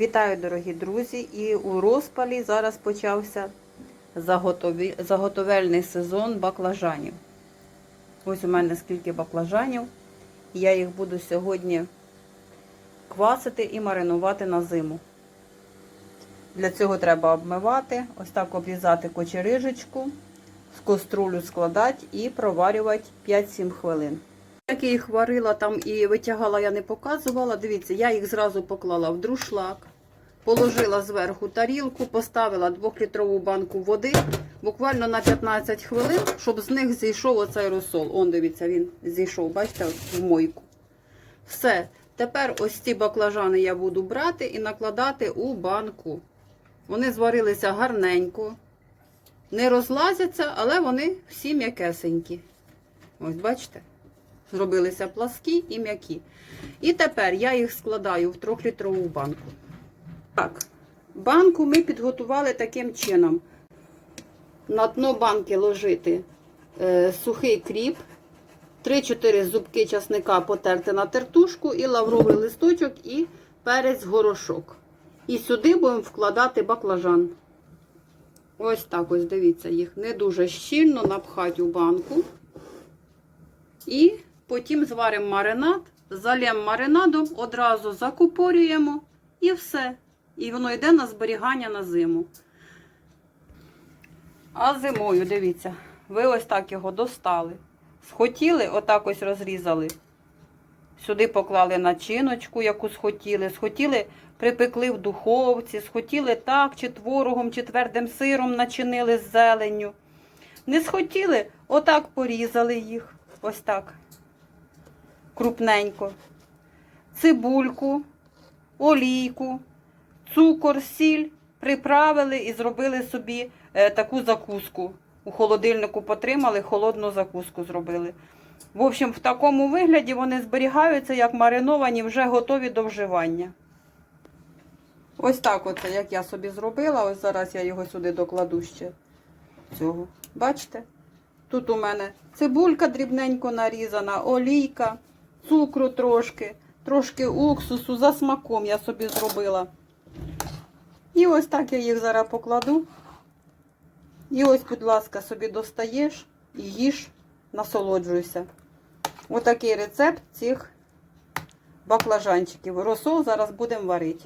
Вітаю, дорогі друзі! І у розпалі зараз почався заготовельний сезон баклажанів. Ось у мене скільки баклажанів. Я їх буду сьогодні квасити і маринувати на зиму. Для цього треба обмивати, ось так обрізати кочерижечку, з каструлю складати і проварювати 5-7 хвилин. Як я їх варила там і витягала, я не показувала. Дивіться, я їх зразу поклала в друшлак, положила зверху тарілку, поставила 2-літрову банку води буквально на 15 хвилин, щоб з них зійшов оцей розсол. Он, дивіться, він зійшов, бачите, в мойку. Все. Тепер ось ці баклажани я буду брати і накладати у банку. Вони зварилися гарненько, не розлазяться, але вони всі м'якесенькі. Ось, бачите? Зробилися пласкі і м'які. І тепер я їх складаю в 3-літрову банку. Так, банку ми підготували таким чином. На дно банки ложити е, сухий кріп, 3-4 зубки часника потерти на тертушку, і лавровий листочок, і перець горошок. І сюди будемо вкладати баклажан. Ось так ось, дивіться, їх не дуже щільно напхати у банку. І потім зваримо маринад, залємо маринадом, одразу закупорюємо і все. І воно йде на зберігання на зиму. А зимою, дивіться, ви ось так його достали. Схотіли, отак ось розрізали. Сюди поклали начиночку, яку схотіли. Схотіли, припекли в духовці, схотіли так, чи творогом, чи твердим сиром начинили з зеленню. Не схотіли, отак порізали їх. Ось так. Крупненько. Цибульку, олійку, цукор, сіль приправили і зробили собі е, таку закуску. У холодильнику потримали, холодну закуску зробили. В общем, в такому вигляді вони зберігаються, як мариновані, вже готові до вживання. Ось так оце, як я собі зробила. Ось зараз я його сюди докладу ще цього. Бачите? Тут у мене цибулька дрібненько нарізана, олійка, цукру трошки, трошки уксусу, за смаком я собі зробила. І ось так я їх зараз покладу. І ось, будь ласка, собі достаєш і їж, насолоджуйся. Отакий рецепт цих баклажанчиків. Розсол зараз будемо варити.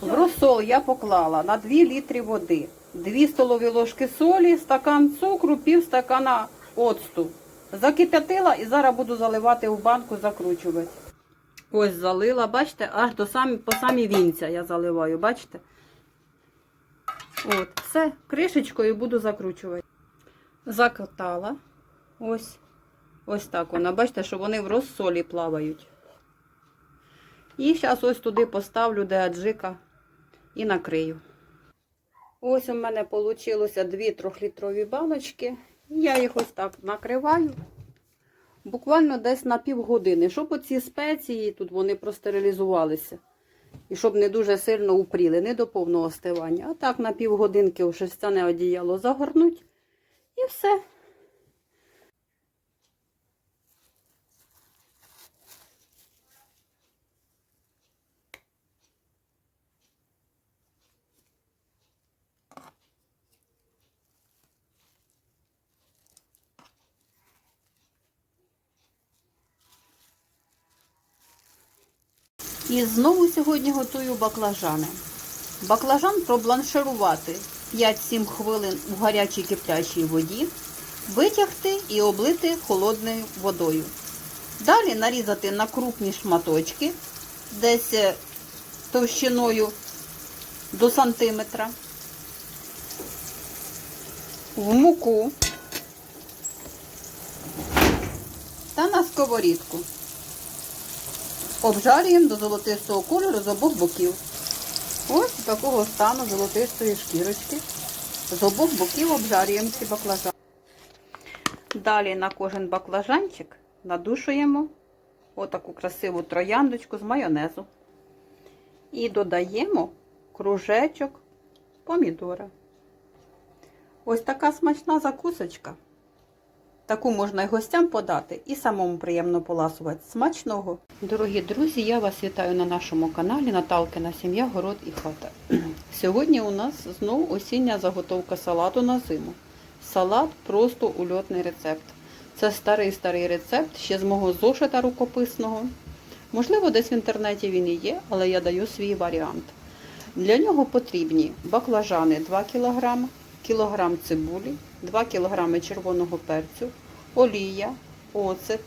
В розсол я поклала на 2 літри води, 2 столові ложки солі, стакан цукру, пів стакана оцту. Закип'ятила і зараз буду заливати в банку, закручувати. Ось залила, бачите, аж до самі, по самі вінця я заливаю, бачите? От, все, кришечкою буду закручувати. Закатала. Ось. Ось так вона. Бачите, що вони в розсолі плавають. І зараз ось туди поставлю, де аджика, і накрию. Ось у мене вийшло дві трьохлітрові баночки. Я їх ось так накриваю. Буквально десь на півгодини, щоб оці спеції тут вони простерилізувалися. І щоб не дуже сильно упріли, не до повного остивання. А так на півгодинки у шерстяне одіяло загорнуть. І все. І знову сьогодні готую баклажани. Баклажан пробланширувати 5-7 хвилин у гарячій киплячій воді, витягти і облити холодною водою. Далі нарізати на крупні шматочки, десь е, товщиною до сантиметра, в муку та на сковорідку. Обжарюємо до золотистого кольору з обох боків. Ось такого стану золотистої шкірочки. З обох боків обжарюємо ці баклажани. Далі на кожен баклажанчик надушуємо отаку красиву трояндочку з майонезу. І додаємо кружечок помідора. Ось така смачна закусочка. Таку можна і гостям подати, і самому приємно поласувати. Смачного! Дорогі друзі, я вас вітаю на нашому каналі Наталкина сім'я, город і хата. Сьогодні у нас знову осіння заготовка салату на зиму. Салат просто ульотний рецепт. Це старий-старий рецепт ще з мого зошита рукописного. Можливо, десь в інтернеті він і є, але я даю свій варіант. Для нього потрібні баклажани 2 кг, кілограм цибулі, 2 кг червоного перцю, олія, оцет,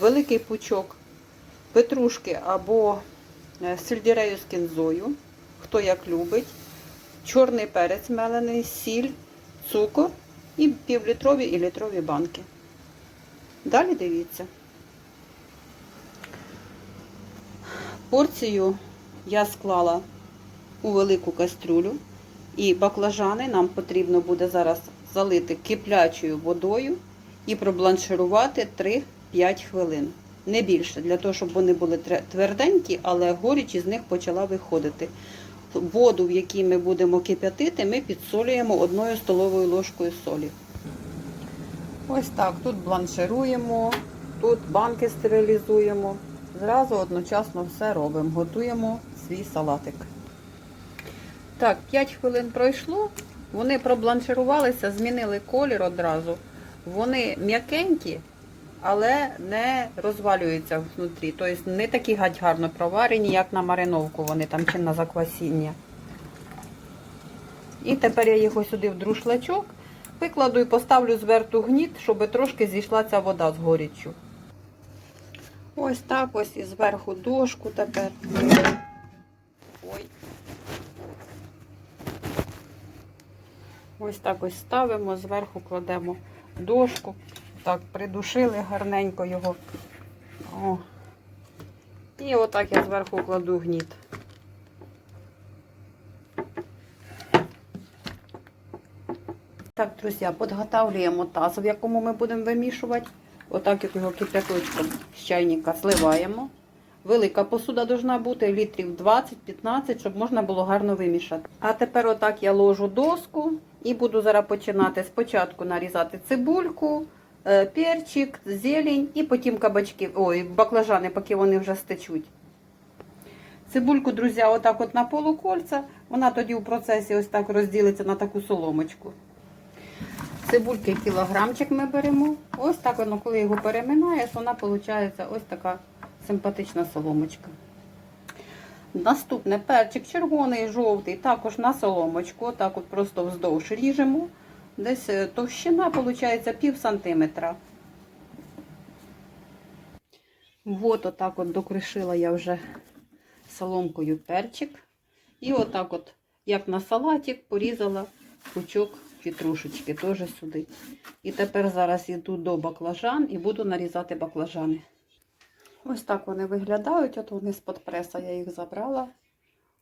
великий пучок петрушки або е, сельдерею з кінзою, хто як любить, чорний перець мелений, сіль, цукор і півлітрові і літрові банки. Далі дивіться. Порцію я склала у велику кастрюлю. І баклажани нам потрібно буде зараз залити киплячою водою і пробланширувати 3-5 хвилин. Не більше, для того, щоб вони були тверденькі, але горіч із них почала виходити. Воду, в якій ми будемо кип'ятити, ми підсолюємо одною столовою ложкою солі. Ось так, тут бланшируємо, тут банки стерилізуємо. Зразу одночасно все робимо. Готуємо свій салатик. Так, 5 хвилин пройшло. Вони пробланширувалися, змінили колір одразу. Вони м'якенькі, але не розвалюються внутрі. Тобто не такі гать гарно проварені, як на мариновку вони там чи на заквасіння. І тепер я ось сюди в друшлачок викладу і поставлю зверху гніт, щоб трошки зійшла ця вода з горіччю. Ось так ось і зверху дошку тепер. Ось так ось ставимо, зверху кладемо дошку. Так, придушили гарненько його. О. І отак я зверху кладу гніт. Так, друзі, підготовлюємо таз, в якому ми будемо вимішувати. Отак як його кип'яточком з чайника зливаємо. Велика посуда должна бути літрів 20-15, щоб можна було гарно вимішати. А тепер отак я ложу доску і буду зараз починати спочатку нарізати цибульку, е, перчик, зелень і потім кабачки, ой, баклажани, поки вони вже стечуть. Цибульку, друзі, отак от на полукольця, вона тоді у процесі ось так розділиться на таку соломочку. Цибульки кілограмчик ми беремо. Ось так воно, коли його переминаєш, вона виходить ось така симпатична соломочка. Наступне перчик червоний, жовтий, також на соломочку. Отак от просто вздовж ріжемо. Десь е, товщина виходить пів сантиметра. От отак от докришила я вже соломкою перчик. І отак от, як на салатик, порізала пучок петрушечки теж сюди. І тепер зараз йду до баклажан і буду нарізати баклажани. Ось так вони виглядають, от вони з-под преса я їх забрала.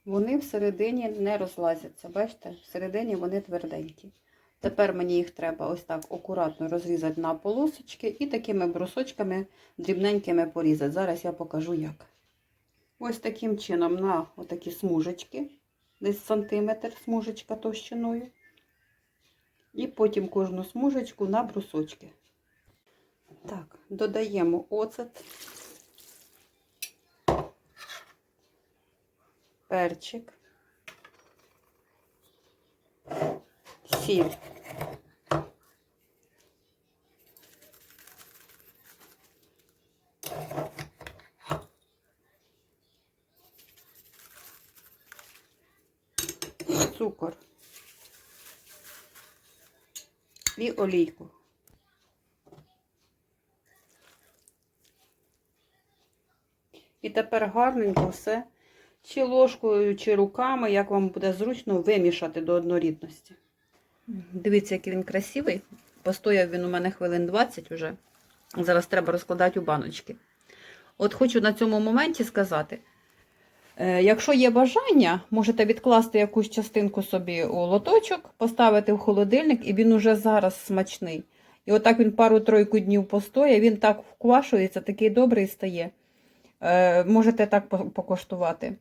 Вони всередині не розлазяться. Бачите, всередині вони тверденькі. Тепер мені їх треба ось так акуратно розрізати на полосочки і такими брусочками дрібненькими порізати. Зараз я покажу як. Ось таким чином на отакі смужечки, десь сантиметр смужечка товщиною. І потім кожну смужечку на брусочки. Так, додаємо оцет, перчик, сіль. Цукор. і олійку. І тепер гарненько все, чи ложкою, чи руками, як вам буде зручно, вимішати до однорідності. Дивіться, який він красивий. Постояв він у мене хвилин 20 вже. Зараз треба розкладати у баночки. От хочу на цьому моменті сказати, Е, Якщо є бажання, можете відкласти якусь частинку собі у лоточок, поставити в холодильник, і він уже зараз смачний. І отак він пару-тройку днів постоє, він так вквашується, такий добрий стає. Е, можете так по- покуштувати. Е,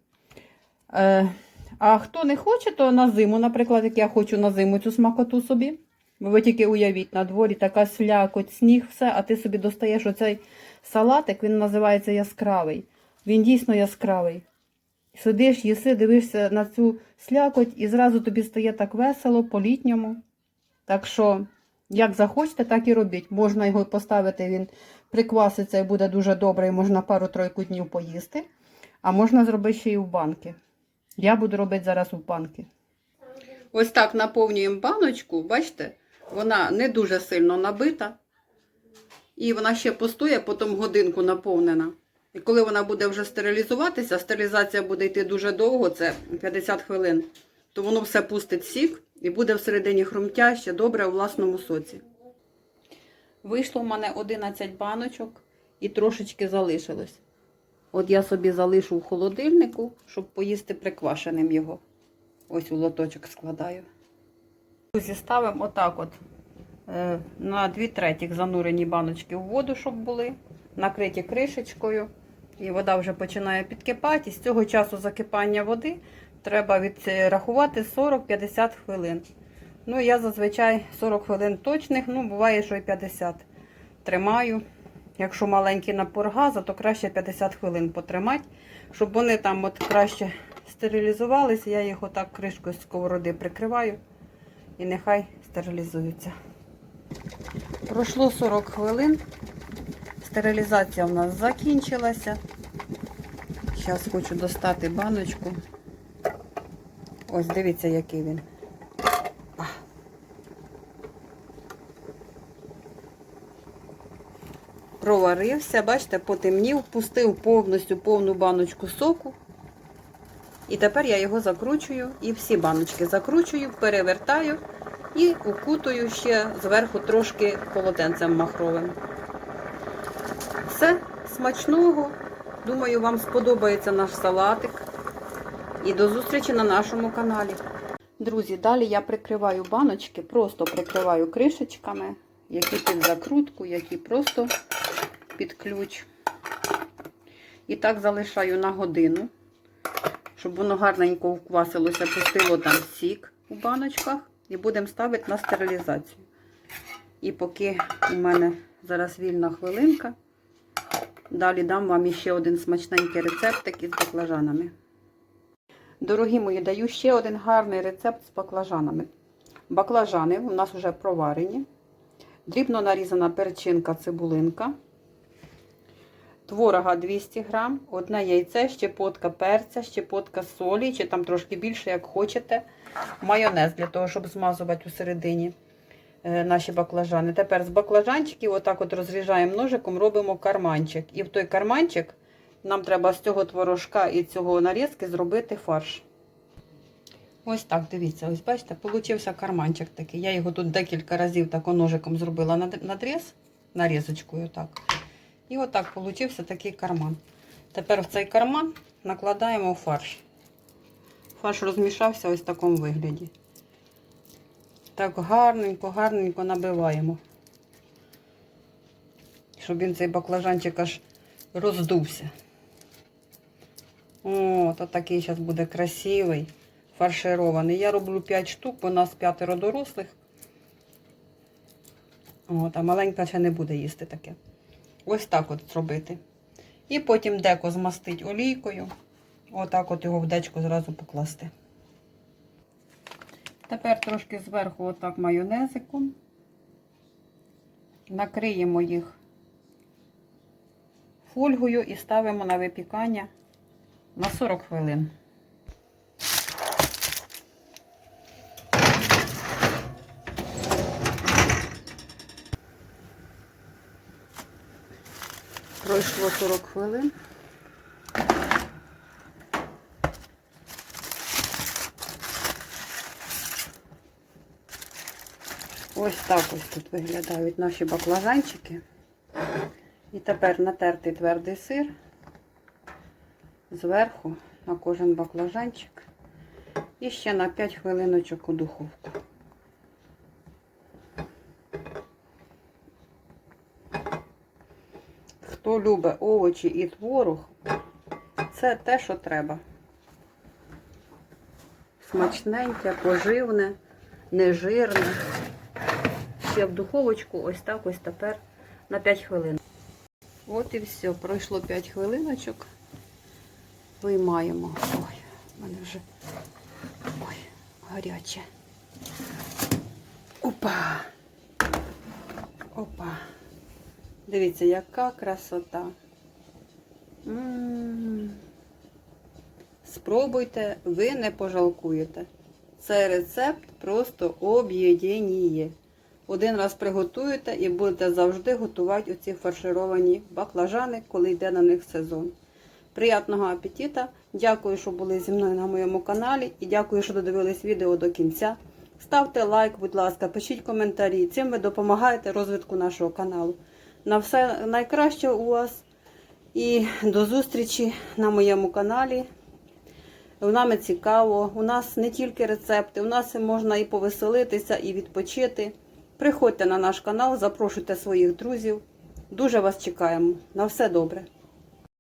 а хто не хоче, то на зиму, наприклад, як я хочу на зиму цю смакоту собі, ви тільки уявіть, на дворі така слякоть, сніг, все, а ти собі достаєш оцей салатик, він називається яскравий. Він дійсно яскравий. Сидиш, їси, дивишся на цю слякоть, і зразу тобі стає так весело по-літньому. Так що, як захочете, так і робіть. Можна його поставити, він прикваситься і буде дуже добре, і можна пару-тройку днів поїсти. А можна зробити ще й в банки. Я буду робити зараз у банки. Ось так наповнюємо баночку, бачите, вона не дуже сильно набита. І вона ще постоє, потім годинку наповнена. І коли вона буде вже стерилізуватися, стерилізація буде йти дуже довго, це 50 хвилин, то воно все пустить сік і буде всередині хрумтяще, добре у власному соці. Вийшло в мене 11 баночок і трошечки залишилось. От я собі залишу в холодильнику, щоб поїсти приквашеним його. Ось у лоточок складаю. Друзі, ставимо отак от е, на 2 третіх занурені баночки в воду, щоб були, накриті кришечкою. І вода вже починає підкипати. З цього часу закипання води треба відрахувати 40-50 хвилин. Ну, я зазвичай 40 хвилин точних, ну, буває, що і 50 тримаю. Якщо маленький напор газу, то краще 50 хвилин потримати, щоб вони там от краще стерилізувалися. Я їх отак кришкою з сковороди прикриваю і нехай стерилізуються. Пройшло 40 хвилин. Стерилізація в нас закінчилася. Зараз хочу достати баночку. Ось, дивіться, який він. А. Проварився, бачите, потемнів, пустив повністю повну баночку соку. І тепер я його закручую і всі баночки закручую, перевертаю і укутую ще зверху трошки полотенцем махровим. Все, смачного. Думаю, вам сподобається наш салатик. І до зустрічі на нашому каналі. Друзі, далі я прикриваю баночки, просто прикриваю кришечками, які під закрутку, які просто під ключ. І так залишаю на годину, щоб воно гарненько вквасилося, пустило там сік у баночках. І будемо ставити на стерилізацію. І поки у мене зараз вільна хвилинка, далі дам вам ще один смачненький рецептик із баклажанами. Дорогі мої, даю ще один гарний рецепт з баклажанами. Баклажани у нас вже проварені. Дрібно нарізана перчинка, цибулинка. Творога 200 грам, одне яйце, щепотка перця, щепотка солі, чи там трошки більше, як хочете. Майонез для того, щоб змазувати у середині е, наші баклажани. Тепер з баклажанчиків отак от розріжаємо ножиком, робимо карманчик. І в той карманчик нам треба з цього творожка і цього нарізки зробити фарш. Ось так, дивіться, ось бачите, получився карманчик такий. Я його тут декілька разів так ножиком зробила над- надріз, нарізочкою так. І отак получився такий карман. Тепер в цей карман накладаємо фарш. Фарш розмішався ось в такому вигляді. Так гарненько, гарненько набиваємо. Щоб він цей баклажанчик аж роздувся. О, то такий зараз буде красивий, фарширований. Я роблю 5 штук, у нас п'ятеро дорослих. От, а маленька ще не буде їсти таке. Ось так от зробити. І потім деко змастить олійкою. Отак от його в дечку зразу покласти. Тепер трошки зверху отак майонезиком. Накриємо їх фольгою і ставимо на випікання на 40 хвилин. Пройшло 40 хвилин. Ось так ось тут виглядають наші баклажанчики. І тепер натертий твердий сир зверху на кожен баклажанчик. І ще на 5 хвилиночок у духовку. Любить овочі і творог, це те, що треба. Смачненьке, поживне, нежирне. я в духовочку ось так ось тепер на 5 хвилин. От і все, пройшло 5 хвилиночок. Виймаємо. Ой, в мене вже ой, гаряче. Опа! Опа! Дивіться, яка красота. Спробуйте, ви не пожалкуєте. Це рецепт просто об'єднання. Один раз приготуєте і будете завжди готувати оці фаршировані баклажани, коли йде на них сезон. Приятного апетита! Дякую, що були зі мною на моєму каналі і дякую, що додивились відео до кінця. Ставте лайк, будь ласка, пишіть коментарі. Цим ви допомагаєте розвитку нашого каналу. На все найкраще у вас і до зустрічі на моєму каналі. Нами цікаво. У нас не тільки рецепти, у нас можна і повеселитися, і відпочити. Приходьте на наш канал, запрошуйте своїх друзів. Дуже вас чекаємо. На все добре.